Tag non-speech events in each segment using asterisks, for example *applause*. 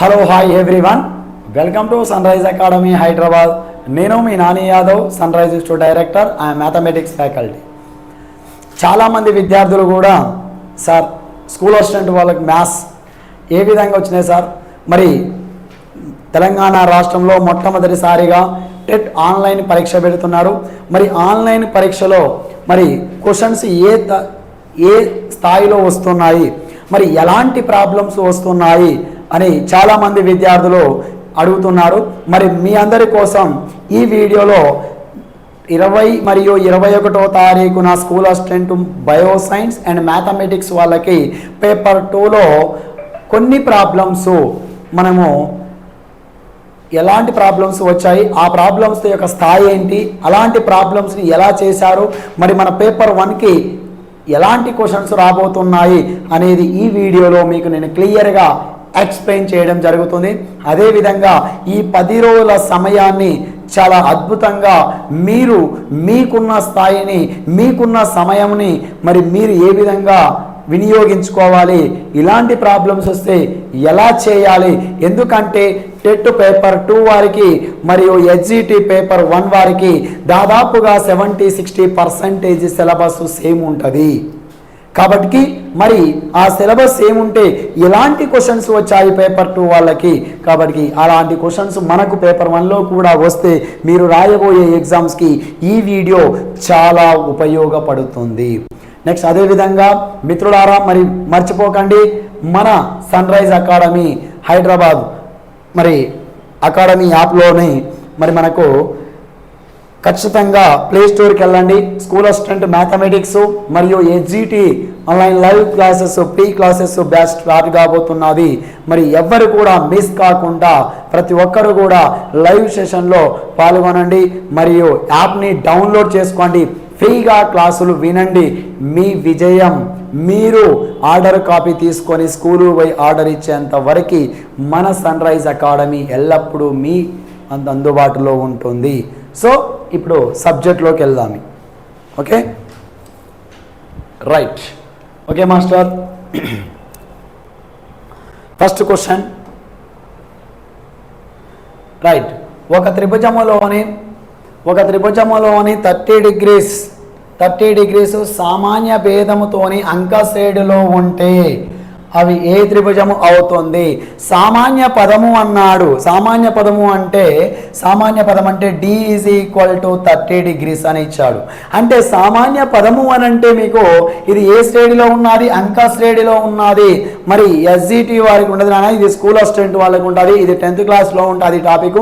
Hello hi everyone welcome to sun rise academy Hyderabad నేను మీ Nani Yadav sun rise institute director I mathematics faculty చాలామంది విద్యార్థులు కూడా sir school assistant వాళ్ళకి maths ఏ విధంగా వచ్చినాయి సార్? మరి తెలంగాణ రాష్ట్రంలో మొట్టమొదటిసారిగా టెట్ ఆన్లైన్ పరీక్ష పెడుతున్నారు. మరి ఆన్లైన్ పరీక్షలో మరి క్వశ్చన్స్ ఏ ఏ స్థాయిలో వస్తున్నాయి? మరి ఎలాంటి ప్రాబ్లమ్స్ వస్తున్నాయి? అని చాలామంది విద్యార్థులు అడుగుతున్నారు. మరి మీ అందరి కోసం ఈ వీడియోలో ఇరవై మరియు ఇరవై ఒకటో తారీఖున school assistant bio science and mathematics వాళ్ళకి పేపర్ టూలో కొన్ని ప్రాబ్లమ్స్ మనము ఎలాంటి ప్రాబ్లమ్స్ వచ్చాయి ఆ ప్రాబ్లమ్స్ యొక్క స్థాయి ఏంటి అలాంటి ప్రాబ్లమ్స్ని ఎలా చేశారు మరి మన పేపర్ వన్కి ఎలాంటి క్వశ్చన్స్ రాబోతున్నాయి అనేది ఈ వీడియోలో మీకు నేను క్లియర్గా ఎక్స్ప్లెయిన్ చేయడం జరుగుతుంది. అదేవిధంగా ఈ పది రోజుల సమయాన్ని చాలా అద్భుతంగా మీరు మీకున్న స్థాయిని మీకున్న సమయంని మరి మీరు ఏ విధంగా వినియోగించుకోవాలి ఇలాంటి ప్రాబ్లమ్స్ వస్తే ఎలా చేయాలి ఎందుకంటే టెట్ పేపర్ టూ వారికి మరియు హెచ్జిటి పేపర్ వన్ వారికి దాదాపుగా seventy sixty percentage syllabus same ఉంటుంది. కాబట్టి మరి ఆ సిలబస్ ఏముంటే ఎలాంటి క్వశ్చన్స్ వచ్చాయి పేపర్ టూ వాళ్ళకి. కాబట్టి అలాంటి క్వశ్చన్స్ మనకు పేపర్ వన్లో కూడా వస్తే మీరు రాయబోయే ఎగ్జామ్స్కి ఈ వీడియో చాలా ఉపయోగపడుతుంది. నెక్స్ట్ అదేవిధంగా మిత్రులారా మరి మర్చిపోకండి మన సన్ రైజ్ అకాడమీ హైదరాబాద్ మరి అకాడమీ యాప్లోని మరి మనకు ఖచ్చితంగా ప్లే స్టోర్కి వెళ్ళండి. స్కూల్ అసిస్టెంట్ మ్యాథమెటిక్స్ మరియు HGT online live classes free classes batch start కాబోతున్నది. మరి ఎవ్వరు కూడా మిస్ కాకుండా ప్రతి ఒక్కరు కూడా లైవ్ సెషన్లో పాల్గొనండి. మరియు యాప్ని డౌన్లోడ్ చేసుకోండి. ఫ్రీగా క్లాసులు వినండి. మీ విజయం. మీరు ఆర్డర్ కాపీ తీసుకొని స్కూలు పోయి ఆర్డర్ ఇచ్చేంత వరకు మన సన్ రైజ్ అకాడమీ ఎల్లప్పుడూ మీ అందుబాటులో ఉంటుంది. సో ఇప్పుడు సబ్జెక్ట్లోకి వెళ్దాం. Okay? Right okay master? First question right ఒక త్రిభుజములోని ఒక త్రిభుజములోని థర్టీ డిగ్రీస్ థర్టీ డిగ్రీస్ సామాన్య భేదముతోని అంక శ్రేణిలో ఉంటే అవి ఏ త్రిభుజము అవుతుంది? సామాన్య పదము అన్నాడు. సామాన్య పదము అంటే సామాన్య పదం అంటే D is equal to thirty degrees అని ఇచ్చాడు. అంటే సామాన్య పదము అని అంటే మీకు ఇది ఏ శ్రేణిలో ఉన్నది? అంక శ్రేణిలో ఉన్నది. మరి ఎస్జిటి వారికి ఉండదు నాన్న ఇది స్కూల్ అసిస్టెంట్ వాళ్ళకి ఉంటుంది. ఇది టెన్త్ క్లాస్లో ఉంటుంది టాపిక్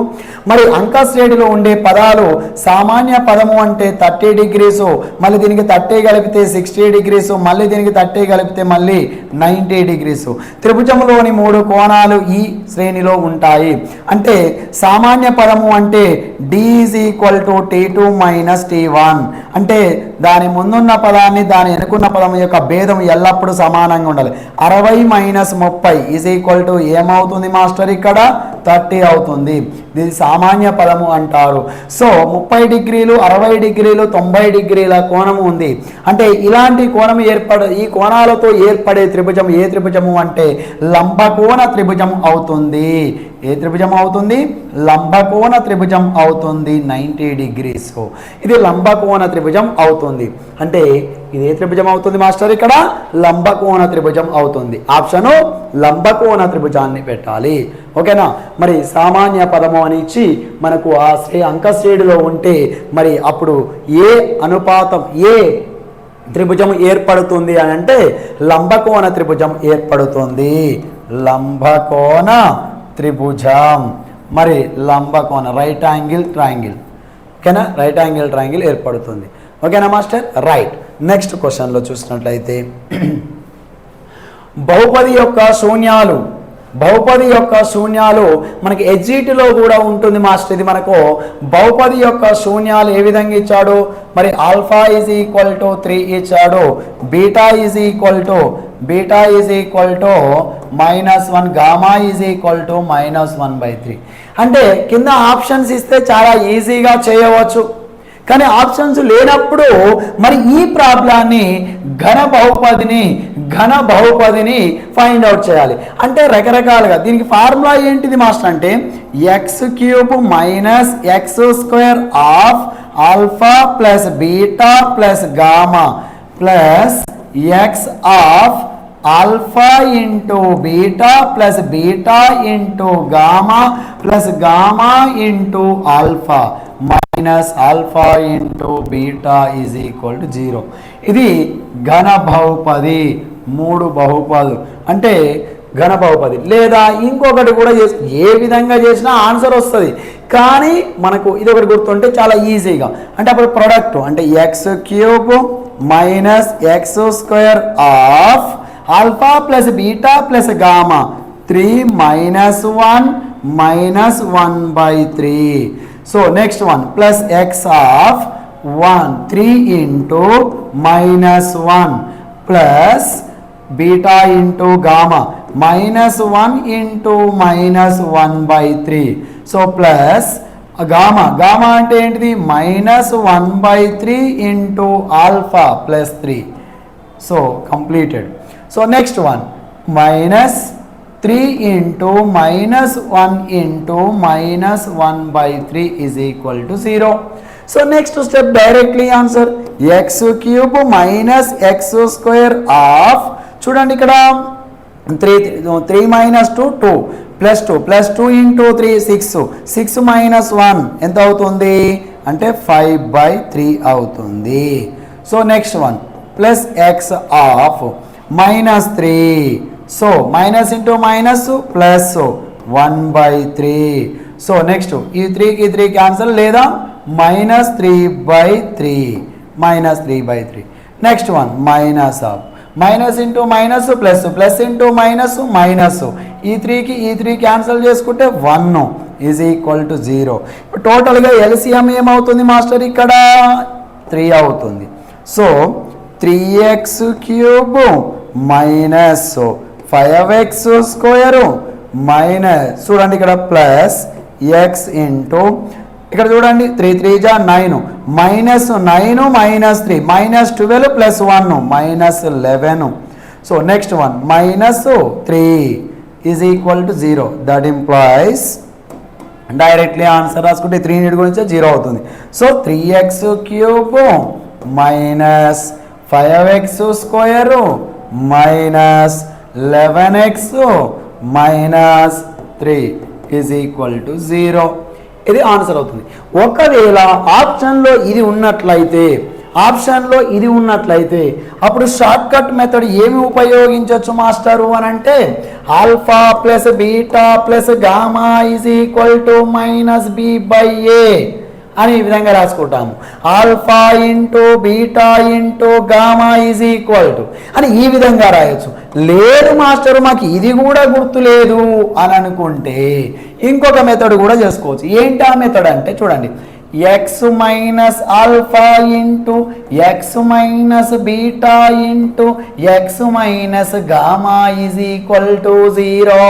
మరి అంక శ్రేణిలో ఉండే పదాలు సామాన్య పదము అంటే థర్టీ డిగ్రీస్ మళ్ళీ దీనికి థర్టీ కలిపితే సిక్స్టీ డిగ్రీస్ మళ్ళీ దీనికి థర్టీ కలిపితే మళ్ళీ నైంటీ డిగ్రీస్ త్రిభుజంలోని మూడు కోణాలు ఈ శ్రేణిలో ఉంటాయి. అంటే సామాన్య పదము అంటే D is equal to T two minus T one అంటే దాని ముందున్న పదాన్ని దాని వెనుకున్న పదం యొక్క భేదం ఎల్లప్పుడూ సమానంగా ఉండాలి. అరవై మైనస్ ముప్పై ఈజ్ ఈక్వల్ టు ఏమవుతుంది మాస్టర్ ఇక్కడ? థర్టీ అవుతుంది. ఇది సామాన్య పదము అంటారు. సో ముప్పై డిగ్రీలు అరవై డిగ్రీలు తొంభై డిగ్రీల కోణము ఉంది. అంటే ఇలాంటి కోణం ఏర్పడ ఈ కోణాలతో ఏర్పడే త్రిభుజం ఏ త్రిభుజము అంటే లంబకోణ త్రిభుజం అవుతుంది. ఏ త్రిభుజం అవుతుంది? లంబకోణ త్రిభుజం అవుతుంది. Ninety degrees. ఇది లంబకోణ త్రిభుజం అవుతుంది. అంటే ఇది ఏ త్రిభుజం అవుతుంది మాస్టర్ ఇక్కడ? లంబకోణ త్రిభుజం అవుతుంది. ఆప్షను లంబకోణ త్రిభుజాన్ని పెట్టాలి. ఓకేనా? మరి సామాన్య పదము అని ఇచ్చి మనకు ఆ శ్రే అంకశ్రేణిలో ఉంటే మరి అప్పుడు ఏ అనుపాతం ఏ త్రిభుజం ఏర్పడుతుంది అని అంటే లంబకోణ త్రిభుజం ఏర్పడుతుంది. లంబకోణ త్రిభుజం. మరి లంబకోణ రైట్ యాంగిల్ ట్రయాంగిల్ ఓకేనా? రైట్ యాంగిల్ ట్రయాంగిల్ ఏర్పడుతుంది. ఓకేనా మాస్టర్? రైట్ నెక్స్ట్ క్వశ్చన్లో చూసినట్లయితే *clears throat* బహుపది యొక్క శూన్యాలు బహుపది యొక్క శూన్యాలు మనకి ఎగ్జిట్లో కూడా ఉంటుంది మాస్టర్. ఇది మనకు బహుపది యొక్క శూన్యాలు ఏ విధంగా ఇచ్చాడు? మరి alpha is equal to three ఇచ్చాడు. Beta is equal to beta is equal to minus one gamma is equal to minus one by three. అంటే కింద ఆప్షన్స్ ఇస్తే చాలా ఈజీగా చేయవచ్చు. కానీ ఆప్షన్స్ లేనప్పుడు మరి ఈ ప్రాబ్లాన్ని ఘన బహుపదిని ఘన బహుపదిని ఫైండ్ అవుట్ చేయాలి. అంటే రకరకాలుగా దీనికి ఫార్ములా ఏంటిది మాస్టర్ అంటే x cube minus x square of alpha plus beta plus gamma plus x of alpha into beta plus beta into gamma plus gamma into alpha minus alpha into beta is equal to zero. ఇది ఘన బహుపది మూడు బహుపదులు. అంటే ఘన బహుపది. లేదా ఇంకొకటి కూడా చేసి ఏ విధంగా చేసినా ఆన్సర్ వస్తుంది. కానీ మనకు ఇది ఒకటి గుర్తుంటే చాలా ఈజీగా. అంటే అప్పుడు ప్రొడక్ట్ అంటే x cube minus x square of alpha plus beta plus gamma. Three minus one minus one by three. So next one plus x of one three into minus one. Plus beta into gamma. Minus one into minus one by three. So plus gamma. Gamma అంటే ఏంటిది? Minus one by three into alpha plus three. So completed so next one minus three into minus one into minus one by three is equal to zero so next step directly answer x cube minus x square of చూడండి ఇక్కడ three three minus two two plus two plus two into three six six minus one ఎంత అవుతుంది? అంటే five by three అవుతుంది. So next one plus x of minus three so minus into minus plus one by three so next ఈ త్రీకి three cancel లేదా? Minus three by three minus three by three next one minus of minus into minus plus plus into minus minus ఈ త్రీకి ఈ three cancel చేసుకుంటే one is equal to zero టోటల్గా LCM ఏమవుతుంది master ఇక్కడ three అవుతుంది. So three x cube minus five x square minus చూడండి ఇక్కడ ప్లస్ ఎక్స్ ఇంటూ ఇక్కడ చూడండి త్రీ త్రీ జా nine minus nine minus three minus twelve plus one minus eleven so next one minus three is equal to zero that implies directly answer రాసుకుంటే three నీటి గురించి zero అవుతుంది. So three x cube minus five x square minus eleven x minus three is equal to zero ఇది answer అవుతుంది. ఒకవేళ ఆప్షన్లో ఇది ఉన్నట్లయితే ఆప్షన్లో ఇది ఉన్నట్లయితే అప్పుడు షార్ట్ కట్ మెథడ్ ఏమి ఉపయోగించవచ్చు మాస్టరు అని అంటే alpha plus beta plus gamma is equal to minus B by A. అని ఈ విధంగా రాసుకుంటాము. Alpha into beta into gamma is equal to అని ఈ విధంగా రాయొచ్చు. లేదు మాస్టర్ మాకు ఇది కూడా గుర్తు లేదు అని అనుకుంటే ఇంకొక మెథడ్ కూడా చేసుకోవచ్చు. ఏంటి ఆ మెథడ్ అంటే చూడండి. X minus alpha into x minus beta into x minus gamma is equal to zero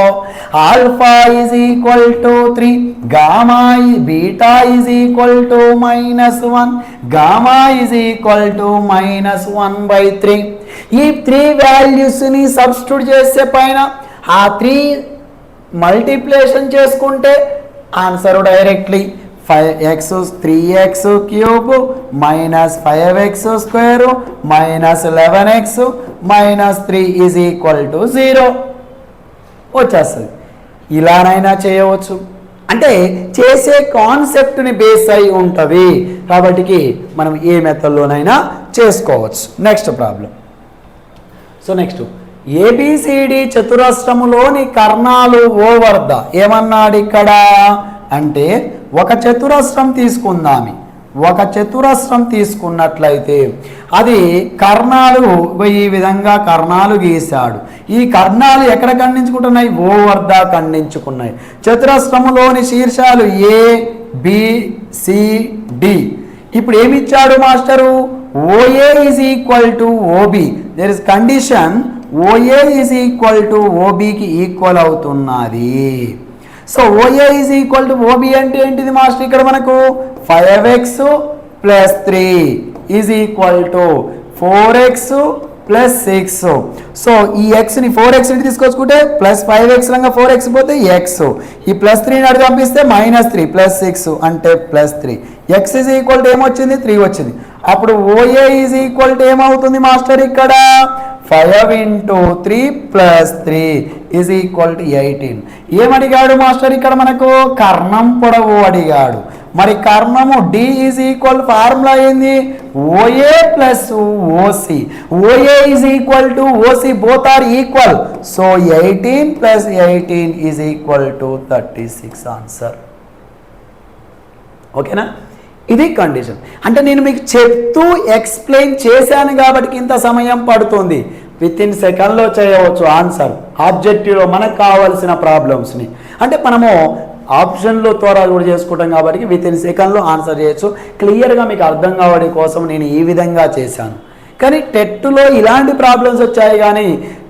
alpha is equal to three gamma beta is equal to minus one gamma is equal to minus one by three ఈ three వాల్యూస్ని substitute చేసే పైన ఆ three multiplication చేసుకుంటే answer directly five x three x cube minus five x square minus eleven x minus three is equal to zero వచ్చేస్తుంది. ఇలానైనా చేయవచ్చు. అంటే చేసే కాన్సెప్ట్ని బేస్ అయి ఉంటుంది. కాబట్టికి మనం ఏ మెథడ్లోనైనా చేసుకోవచ్చు. Next problem so next ABCD చతురస్రములోని కర్ణాలు ఓ వద్ద. ఏమన్నాడు ఇక్కడ? అంటే ఒక చతురస్రం తీసుకుందామి. ఒక చతురస్రం తీసుకున్నట్లయితే అది కర్ణాలు ఈ విధంగా కర్ణాలు గీశాడు. ఈ కర్ణాలు ఎక్కడ ఖండించుకుంటున్నాయి? ఓ వద్ద ఖండించుకున్నాయి. చతురస్రములోని శీర్షాలు ఏ బిసిడి ఇప్పుడు ఏమి ఇచ్చాడు master? OA is equal to OB. There is condition OA is equal to ఓబికి equal అవుతున్నది. So OA is equal to OB అంటే ఏంటిది మాస్టర్ ఇక్కడ మనకు? Five x plus three is equal to four x plus six so ఈ ఎక్స్ని four x ఇంటి తీసుకొచ్చుకుంటే? Plus five x రంగా ఫోర్ ఎక్స్ పోతే ఎక్స్ ఈ ప్లస్ త్రీని అడిగి పంపిస్తే మైనస్ త్రీ ప్లస్ సిక్స్ అంటే plus three x is equal to ఏమొచ్చింది? త్రీ వచ్చింది. అప్పుడు ఓఏ ఈజ్ ఈక్వల్ టు ఏమవుతుంది మాస్టర్ ఇక్కడ? Five into three plus three is equal to eighteen ఏమడిగాడు master ఇక్కడ మనకు? కర్ణం పొడవు అడిగాడు. మరి కర్ణము డి ఈజ్ ఈక్వల్ ఫార్ములా ఏంది? OA plus OC OA is equal to OC both are equal so eighteen plus eighteen is equal to thirty six answer ఓకేనా ఇది కండిషన్ అంటే నేను మీకు చెప్తూ ఎక్స్ప్లెయిన్ చేశాను కాబట్టి ఇంత సమయం పడుతుంది. విత్ ఇన్ సెకండ్లో చేయవచ్చు ఆన్సర్ ఆబ్జెక్టివ్లో మనకు కావాల్సిన ప్రాబ్లమ్స్ని అంటే మనము ఆప్షన్లో త్వరగా కూడా చేసుకుంటాం కాబట్టి విత్ ఇన్ సెకండ్లో ఆన్సర్ చేయొచ్చు. క్లియర్గా మీకు అర్థం కావడం కోసం నేను ఈ విధంగా చేశాను. కానీ టెట్లో ఇలాంటి ప్రాబ్లమ్స్ వచ్చాయి కానీ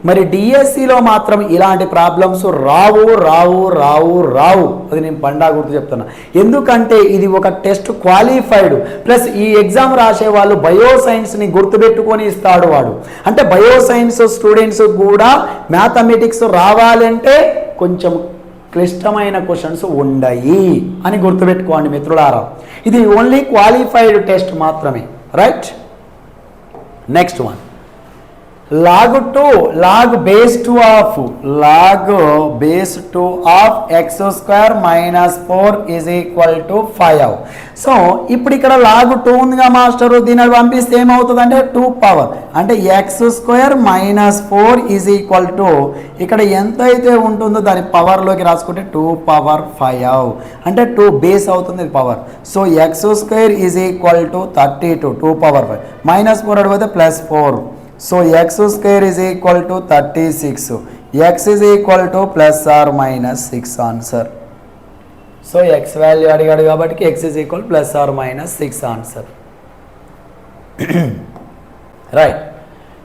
మరి డిఎస్సిలో మాత్రం ఇలాంటి ప్రాబ్లమ్స్ రావు రావు రావు రావు. అది నేను పండా గుర్తు చెప్తున్నా. ఎందుకంటే ఇది ఒక టెస్ట్ క్వాలిఫైడ్. ప్లస్ ఈ ఎగ్జామ్ రాసే వాళ్ళు బయో సైన్స్ని గుర్తుపెట్టుకొని ఇస్తాడు వాడు. అంటే బయో సైన్స్ స్టూడెంట్స్ కూడా మ్యాథమెటిక్స్ రావాలంటే కొంచెం క్లిష్టమైన క్వశ్చన్స్ ఉండయి అని గుర్తుపెట్టుకోండి మిత్రులారా. ఇది ఓన్లీ క్వాలిఫైడ్ టెస్ట్ మాత్రమే. Right next one log two log base two of. Log base two of x square minus four is equal to five. So ఇప్పుడు ఇక్కడ లాగ్ టూ ఉందిగా మాస్టర్ దీని పంపిస్తే ఏమవుతుంది అంటే టూ పవర్. అంటే x square minus four is equal to ఇక్కడ ఎంత అయితే ఉంటుందో దాని పవర్లోకి రాసుకుంటే టూ పవర్ ఫైవ్. అంటే టూ బేస్ అవుతుంది power. So x square is equal to thirty two two power five. Minus four అడిగితే plus four. So x square is equal to thirty six x is equal to plus or minus six answer so x value అడిగాడు కాబట్టి x is equal plus or minus six answer right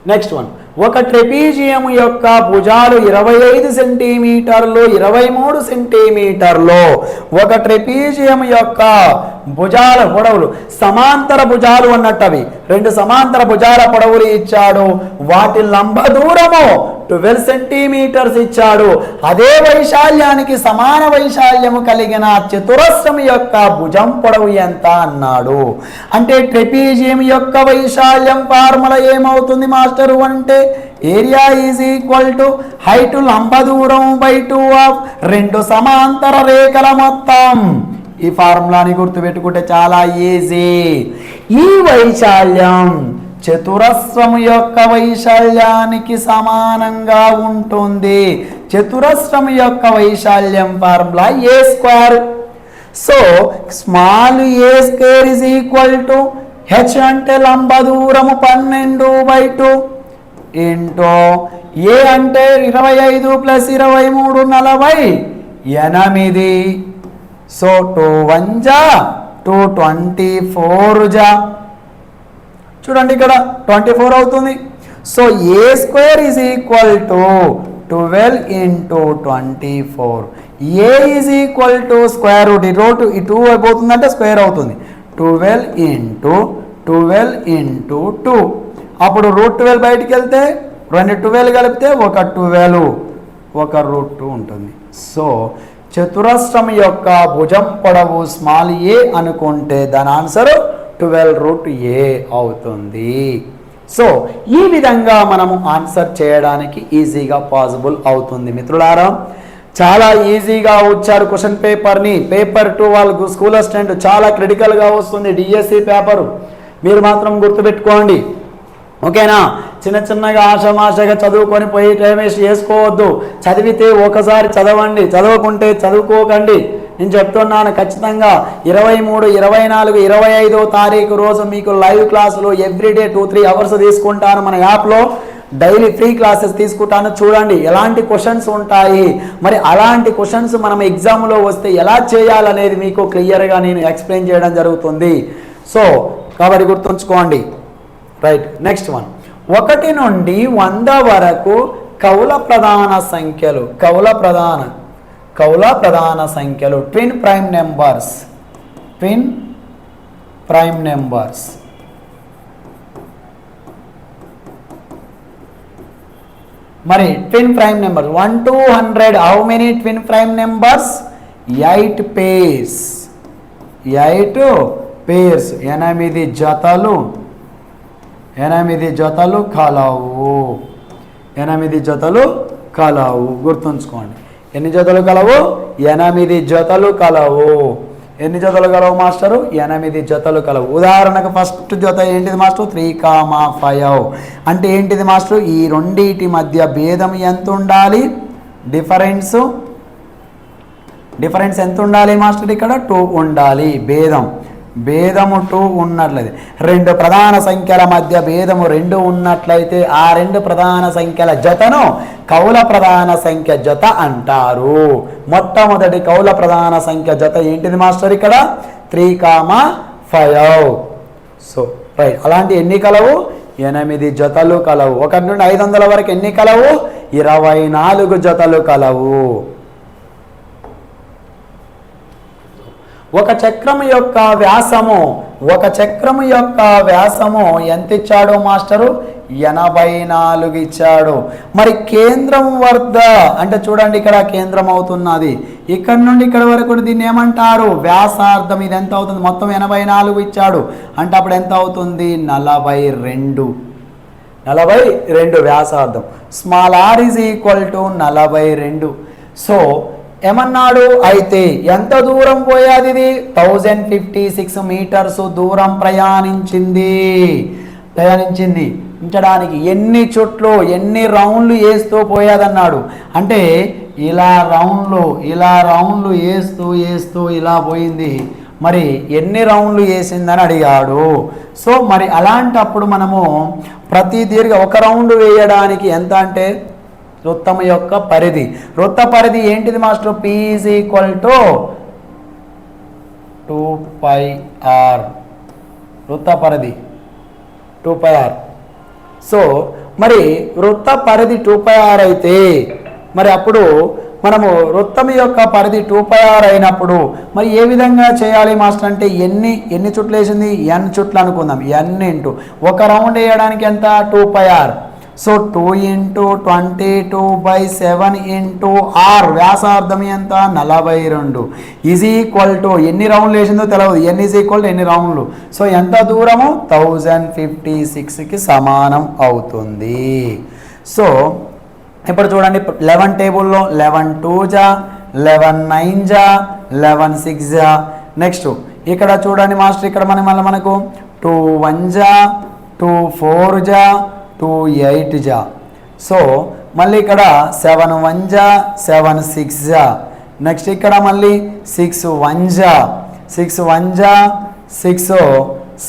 next one ఒక trapezium యొక్క భుజాలు ఇరవై ఐదు సెంటీమీటర్లు ఇరవై మూడు సెంటీమీటర్లు. ఒక ట్రెపీజియం యొక్క భుజాల పొడవులు సమాంతర భుజాలు అన్నట్టు అవి రెండు సమాంతర భుజాల పొడవులు ఇచ్చాడు. వాటి లంబ దూరము ట్వెల్వ్ సెంటీమీటర్స్ ఇచ్చాడు. అదే వైశాల్యానికి సమాన వైశాల్యము కలిగిన చతురస్రం యొక్క భుజం పొడవు ఎంత అన్నాడు. అంటే ట్రెపీజియం యొక్క వైశాల్యం ఫార్ములా ఏమవుతుంది మాస్టరు అంటే area is equal to height లంబ దూరం బై టూ ఆఫ్ రెండు సమాంతర రేఖల మొత్తం. ఈ ఫార్ములాని గుర్తుపెట్టుకుంటే చాలా ఈజీ. ఈ వైశాల్యం చతురస్రము యొక్క వైశాల్యానికి సమానంగా ఉంటుంది. చతురస్రము యొక్క వైశాల్యం formula a square so small a square is equal to h అంటే లంబ దూరము పన్నెండు బై టూ ఏంటో ఏ అంటే ఇరవై ఐదు ప్లస్ ఇరవై మూడు నలభై ఎనిమిది. సో టూ వన్ జా టూ ట్వంటీ ఫోర్ జా. చూడండి ఇక్కడ ట్వంటీ ఫోర్ అవుతుంది. So a square is equal to twelve into twenty four a is equal to square root ఈ రోటు ఈ టూ అయిపోతుందంటే స్క్వేర్ అవుతుంది. Twelve into twelve into two అప్పుడు రూట్ ట్వెల్వ్ బయటికి వెళ్తే రెండు ట్వెల్వ్ కలిపితే ఒక ట్వెల్వ్ ఒక రూట్ టూ ఉంటుంది. సో చతురస్రం యొక్క భుజం పొడవు స్మాల్ ఏ అనుకుంటే దాని ఆన్సర్ ట్వెల్వ్ రూట్ ఏ అవుతుంది. సో ఈ విధంగా మనము ఆన్సర్ చేయడానికి ఈజీగా పాసిబుల్ అవుతుంది మిత్రులారా. చాలా ఈజీగా వచ్చారు క్వశ్చన్ పేపర్ని. పేపర్ టూ వాళ్ళకు స్కూల్ అసిస్టెంట్ చాలా క్రిటికల్గా వస్తుంది. DSC paper. మీరు మాత్రం గుర్తుపెట్టుకోండి. ఓకేనా? చిన్న చిన్నగా ఆశమాషగా చదువుకొని పోయి టైం వేస్ట్ చేసుకోవద్దు. చదివితే ఒకసారి చదవండి. చదవకుంటే చదువుకోకండి. నేను చెప్తున్నాను ఖచ్చితంగా ఇరవై మూడు ఇరవై నాలుగు ఇరవై ఐదో తారీఖు రోజు మీకు లైవ్ క్లాసులు ఎవ్రీడే టూ త్రీ అవర్స్ తీసుకుంటాను మన యాప్లో డైలీ ఫ్రీ క్లాసెస్ తీసుకుంటాను. చూడండి ఎలాంటి క్వశ్చన్స్ ఉంటాయి? మరి అలాంటి క్వశ్చన్స్ మనం ఎగ్జామ్లో వస్తే ఎలా చేయాలనేది మీకు క్లియర్గా నేను ఎక్స్ప్లెయిన్ చేయడం జరుగుతుంది. సో కాబట్టి గుర్తుంచుకోండి. Right next one. ఒకటి నుండి వంద వరకు కవుల ప్రధాన సంఖ్యలు కవుల ప్రధాన కౌల ప్రధాన సంఖ్యలు. Twin prime numbers twin prime numbers మరి twin prime numbers one two hundred how many twin prime numbers eight pairs eight pairs ఎనిమిది జతలు. ఎనిమిది జతలు కలవు. ఎనిమిది జతలు కలవు. గుర్తుంచుకోండి. ఎన్ని జతలు కలవు? ఎనిమిది జతలు కలవు. ఎన్ని జతలు కలవు మాస్టరు? ఎనిమిది జతలు కలవు. ఉదాహరణకు ఫస్ట్ జత ఏంటిది మాస్టర్? త్రీ కామా ఫైవ్ అంటే ఏంటిది మాస్టర్? ఈ రెండింటి మధ్య భేదం ఎంత ఉండాలి డిఫరెన్స్? డిఫరెన్స్ ఎంత ఉండాలి మాస్టర్ ఇక్కడ? టూ ఉండాలి. భేదం. భేదముటు ఉన్నట్లయితే. రెండు ప్రధాన సంఖ్యల మధ్య భేదము రెండు ఉన్నట్లయితే ఆ రెండు ప్రధాన సంఖ్యల జతను కౌల ప్రధాన సంఖ్య జత అంటారు. మొట్టమొదటి కౌల ప్రధాన సంఖ్య జత ఏంటిది మాస్టర్ ఇక్కడ? Three comma five so right. అలాంటి ఎన్ని కలవు ఎనిమిది జతలు కలవు. ఒకటి నుండి ఐదు వందల వరకు ఎన్ని కలవు ఇరవై నాలుగు జతలు కలవు. ఒక చక్రము యొక్క వ్యాసము ఒక చక్రము యొక్క వ్యాసము ఎంత ఇచ్చాడు మాస్టరు? ఎనభై నాలుగు ఇచ్చాడు. మరి కేంద్రం వద్ద అంటే చూడండి ఇక్కడ కేంద్రం అవుతున్నది. ఇక్కడ నుండి ఇక్కడ వరకు దీన్ని ఏమంటారు? వ్యాసార్థం ఇది ఎంత అవుతుంది? మొత్తం ఎనభై నాలుగు ఇచ్చాడు. అంటే అప్పుడు ఎంత అవుతుంది? నలభై రెండు. నలభై రెండు వ్యాసార్థం. Small r is equal to నలభై రెండు. సో ఏమన్నాడు? అయితే ఎంత దూరం పోయాది ఇది? థౌజండ్ ఫిఫ్టీ సిక్స్ మీటర్స్ దూరం ప్రయాణించింది. ప్రయాణించింది. ఉంచడానికి ఎన్ని చుట్లు ఎన్ని రౌండ్లు వేస్తూ పోయాదన్నాడు? అంటే ఇలా రౌండ్లు ఇలా రౌండ్లు వేస్తూ వేస్తూ ఇలా పోయింది. మరి ఎన్ని రౌండ్లు వేసిందని అడిగాడు. సో మరి అలాంటప్పుడు మనము ప్రతి దీర్ఘ ఒక రౌండ్ వేయడానికి ఎంత అంటే వృత్తము యొక్క పరిధి. వృత్త పరిధి ఏంటిది master? P is equal to two pi r వృత్త పరిధి టూ పై ఆర్ సో మరి వృత్త పరిధి టూ పై ఆర్ అయితే మరి అప్పుడు మనము వృత్తం యొక్క పరిధి టూ పై ఆర్ అయినప్పుడు మరి ఏ విధంగా చేయాలి మాస్టర్? అంటే ఎన్ని ఎన్ని చుట్లు వేసింది? ఎన్ చుట్లు అనుకుందాం. N into. ఒక రౌండ్ వేయడానికి ఎంత? Two pi r so two into twenty two by seven into r వ్యాసార్థం ఎంత? నలభై రెండు. ఈజ్ ఈక్వల్ టు ఎన్ని రౌండ్లు వేసిందో తెలియదు ఎన్ ఈజ్ ఈక్వల్ టు ఎన్ని రౌండ్లు? సో ఎంత దూరము? థౌజండ్ ఫిఫ్టీ సిక్స్కి సమానం అవుతుంది. సో ఇప్పుడు చూడండి లెవెన్ టేబుల్లో లెవెన్ టూ జా లెవెన్ నైన్ జా లెవెన్ సిక్స్ జా నెక్స్ట్ ఇక్కడ చూడండి మాస్టర్ ఇక్కడ మన మళ్ళీ మనకు టూ వన్ జా టూ ఫోర్ జా టూ ఎయిట్ జా. సో మళ్ళీ ఇక్కడ సెవెన్ వన్ జా సెవెన్ సిక్స్ జా. నెక్స్ట్ ఇక్కడ మళ్ళీ సిక్స్ వన్ జా. సిక్స్ వన్ జా సిక్స్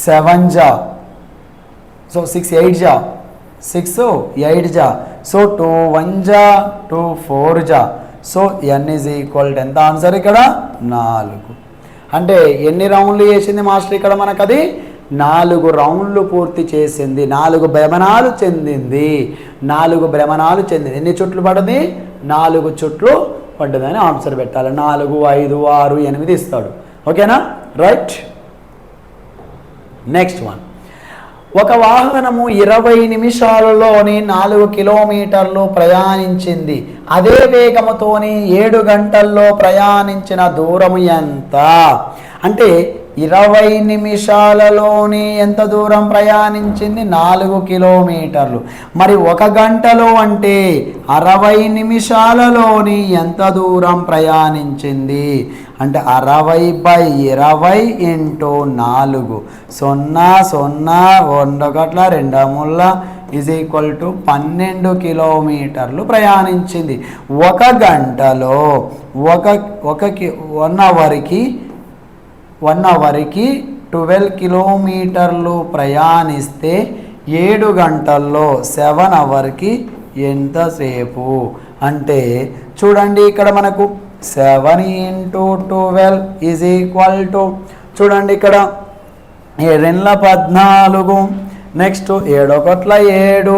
సెవెన్ oh, జా. సో సిక్స్ ఎయిట్ జా. సిక్స్ ఎయిట్ oh, జా. సో టూ వన్ జా టూ ఫోర్ జా. So n is equal to ఎంత? ఆన్సర్ ఇక్కడ? నాలుగు. అంటే ఎన్ని రౌండ్లు చేసింది మాస్టర్ ఇక్కడ మనకు అది నాలుగు రౌండ్లు పూర్తి చేసింది నాలుగు భ్రమణాలు చెందింది నాలుగు భ్రమణాలు చెందింది. ఎన్ని చుట్లు పడింది? నాలుగు చుట్లు పడ్డదని ఆన్సర్ పెట్టాలి. నాలుగు ఐదు ఆరు ఎనిమిది ఇస్తాడు. ఓకేనా? రైట్? Next one. ఒక వాహనము ఇరవై నిమిషాలలోని నాలుగు కిలోమీటర్లు ప్రయాణించింది. అదే వేగముతోని ఏడు గంటల్లో ప్రయాణించిన దూరము ఎంత? అంటే ఇరవై నిమిషాలలోని ఎంత దూరం ప్రయాణించింది? నాలుగు కిలోమీటర్లు. మరి ఒక గంటలో అంటే అరవై నిమిషాలలోని ఎంత దూరం ప్రయాణించింది? అంటే అరవై బై ఇరవై ఇంటూ నాలుగు. సున్నా సున్నా రెండొకట్ల రెండు ముళ్ళ ఈజ్ ఈక్వల్ టు పన్నెండు కిలోమీటర్లు ప్రయాణించింది. ఒక గంటలో ఒక ఒక వన్ అవర్కి వన్ అవర్కి ట్వెల్వ్ కిలోమీటర్లు ప్రయాణిస్తే ఏడు గంటల్లో సెవెన్ అవర్కి ఎంతసేపు అంటే చూడండి ఇక్కడ మనకు seven into twelve is equal to చూడండి ఇక్కడ ఏడెన్ల పద్నాలుగు నెక్స్ట్ ఏడొకట్ల ఏడు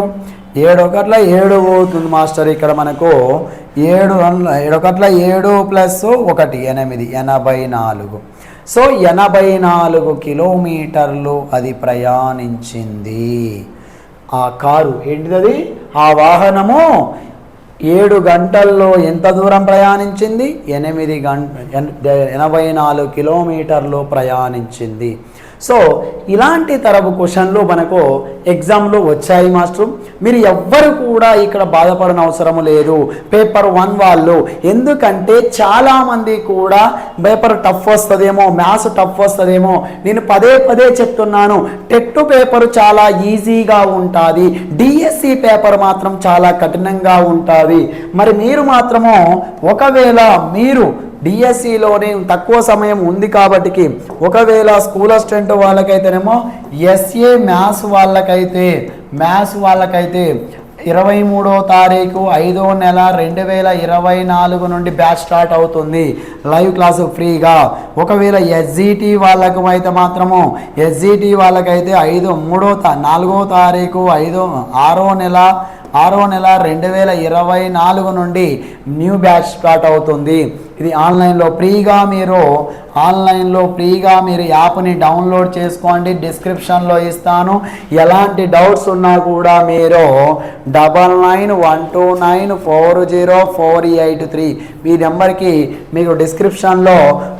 ఏడొకట్ల ఏడు పోతుంది మాస్టర్. ఇక్కడ మనకు ఏడు ఏడొకట్ల ఏడు ప్లస్ ఒకటి ఎనిమిది ఎనభై నాలుగు. సో ఎనభై నాలుగు కిలోమీటర్లు అది ప్రయాణించింది. ఆ కారు ఏంటిది ఆ వాహనము ఏడు గంటల్లో ఎంత దూరం ప్రయాణించింది? ఎనిమిది గంట ఎనభై నాలుగు కిలోమీటర్లు ప్రయాణించింది. సో ఇలాంటి తరపు క్వశ్చన్లు మనకు ఎగ్జామ్లో వచ్చాయి మాస్టర్. మీరు ఎవ్వరు కూడా ఇక్కడ బాధపడిన అవసరం లేదు. పేపర్ వన్ వాళ్ళు. ఎందుకంటే చాలామంది కూడా పేపర్ టఫ్ వస్తుందేమో మ్యాథ్స్ టఫ్ వస్తుందేమో. నేను పదే పదే చెప్తున్నాను. టెట్ పేపర్ చాలా ఈజీగా ఉంటుంది. డిఎస్ డిఎస్సి పేపర్ మాత్రం చాలా కఠినంగా ఉంటుంది. మరి మీరు మాత్రము ఒకవేళ మీరు డిఎస్సిలోనే తక్కువ సమయం ఉంది కాబట్టి ఒకవేళ స్కూల్ అసిస్టెంట్ వాళ్ళకైతేనేమో ఎస్ఏ మ్యాథ్స్ వాళ్ళకైతే మ్యాథ్స్ వాళ్ళకైతే ఇరవై మూడో తారీఖు ఐదో నెల రెండు వేల ఇరవై నాలుగు నుండి బ్యాచ్ స్టార్ట్ అవుతుంది. లైవ్ క్లాసు ఫ్రీగా. ఒకవేళ ఎస్జిటి వాళ్ళకు అయితే మాత్రము ఎస్జిటి వాళ్ళకైతే ఐదో మూడో తా నాలుగో తారీఖు ఐదో ఆరో నెల ఆరో నెల రెండు వేల ఇరవై నాలుగు నుండి న్యూ బ్యాచ్ స్టార్ట్ అవుతుంది. ఇది ఆన్లైన్లో ఫ్రీగా మీరు ఆన్లైన్లో ఫ్రీగా మీరు యాప్ని డౌన్లోడ్ చేసుకోండి. డిస్క్రిప్షన్లో ఇస్తాను. ఎలాంటి డౌట్స్ ఉన్నా కూడా మీరు double nine one two nine four zero four eight three ఈ నెంబర్కి మీకు డిస్క్రిప్షన్లో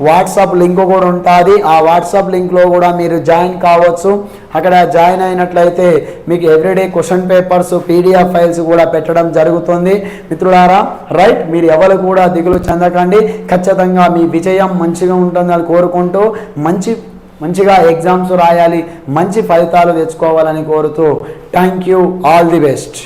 వాట్సాప్ లింక్ కూడా ఉంటుంది. ఆ వాట్సాప్ లింక్లో కూడా మీరు జాయిన్ కావచ్చు. అక్కడ జాయిన్ అయినట్లయితే మీకు everyday question papers PDF files కూడా పెట్టడం జరుగుతుంది. మిత్రులారా రైట్ మీరు ఎవరు కూడా దిగులు చెందకండి. ఖచ్చితంగా మీ విజయం మంచిగా ఉంటుందని కోరుకుంటూ మంచి మంచిగా ఎగ్జామ్స్ రాయాలి మంచి ఫలితాలు తెచ్చుకోవాలని కోరుతూ thank you all the best